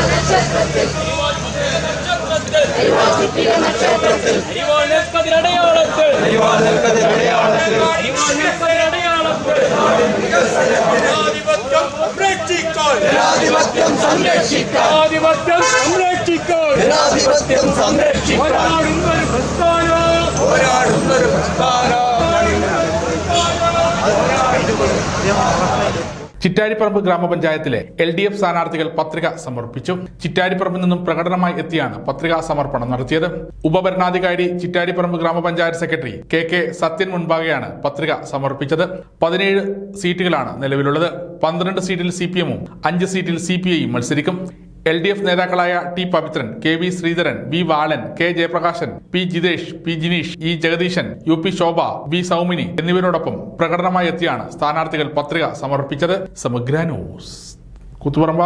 ചുറ്റിയ നക്ഷത്രത്തിൽ അരിവാൾ ചുറ്റിയ നക്ഷത്രത്തിൽ അരിവാൾ നിൽപ്പതിൽ അടയാളത്തിൽ അരിവാൾ നിൽപ്പതിൽ അടയാളത്തിൽ അരിവാൾ നിൽപ്പതിൽ അടയാളത്തിൽ ജനാധിപത്യം സംരക്ഷിക്കാൻ ജനാധിപത്യം സംരക്ഷിക്കാൻ ജനാധിപത്യം സംരക്ഷിക്കാൻ ജനാധിപത്യം പോരാടുന്ന ഒരു പ്രസ്ഥാന പോരാടുന്ന ഒരു പ്രസ്ഥാന ചിറ്റാരിപ്പറമ്പ് ഗ്രാമപഞ്ചായത്തിലെ എൽ ഡി എഫ് സ്ഥാനാർത്ഥികൾ പത്രിക സമർപ്പിച്ചു. ചിറ്റാരിപ്പറമ്പിൽ നിന്നും പ്രകടനമായി എത്തിയാണ് പത്രികാ സമർപ്പണം നടത്തിയത്. ഉപഭരണാധികാരി ചിറ്റാരിപ്പറമ്പ് ഗ്രാമപഞ്ചായത്ത് സെക്രട്ടറി കെ കെ സത്യൻ മുൻപാകെയാണ് പത്രിക സമർപ്പിച്ചത്. പതിനേഴ് സീറ്റുകളാണ് നിലവിലുള്ളത്. പന്ത്രണ്ട് സീറ്റിൽ സി പി എമ്മും അഞ്ച് സീറ്റിൽ സി പി ഐയും മത്സരിക്കും. എൽ ഡി എഫ് നേതാക്കളായ T Pavithran K V Sreedharan V Valan K Jayaprakashan P Jithesh P Jineesh E Jagadeesan U P Shobha B Soumini എന്നിവരോടൊപ്പം പ്രകടനമായി എത്തിയാണ് സ്ഥാനാർത്ഥികൾ പത്രിക സമർപ്പിച്ചത്. സമഗ്ര ന്യൂസ്. കൂത്തുപറമ്പ.